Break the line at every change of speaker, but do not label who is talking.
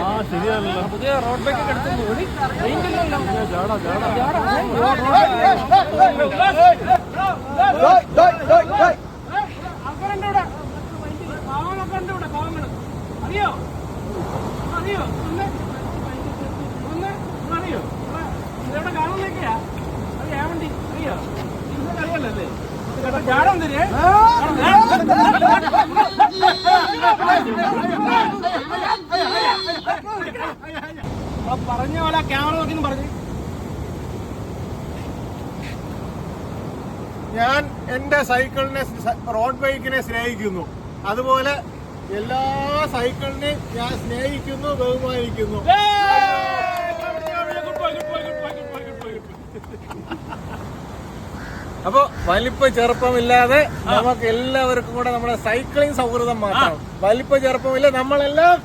ആ ശരിയാണല്ലോ.
പുതിയ റോഡ് ബൈക്ക് എടുത്തു ഓടി. അറിയോ അറിയോ ഒന്ന് ഒന്ന് അറിയോ ഇവിടെ കാണുന്നൊക്കെയാ അറിയാ വണ്ടി അറിയോ നിങ്ങൾക്ക് അറിയാലോ അല്ലേ ജാടം തരേ പറഞ്ഞ പോലെ ക്യാമറ നോക്കി പറഞ്ഞു.
ഞാൻ എന്റെ സൈക്കിളിനെ റോഡ് ബൈക്കിനെ സ്നേഹിക്കുന്നു. അതുപോലെ എല്ലാ സൈക്കിളിനെയും ഞാൻ സ്നേഹിക്കുന്നു ബഹുമാനിക്കുന്നു. അപ്പൊ വലിപ്പ ചെറുപ്പമില്ലാതെ നമുക്ക് എല്ലാവർക്കും കൂടെ നമ്മുടെ സൈക്ലിംഗ് സൗഹൃദം മാറ്റാം വലിപ്പ ചെറുപ്പമില്ല നമ്മളെല്ലാം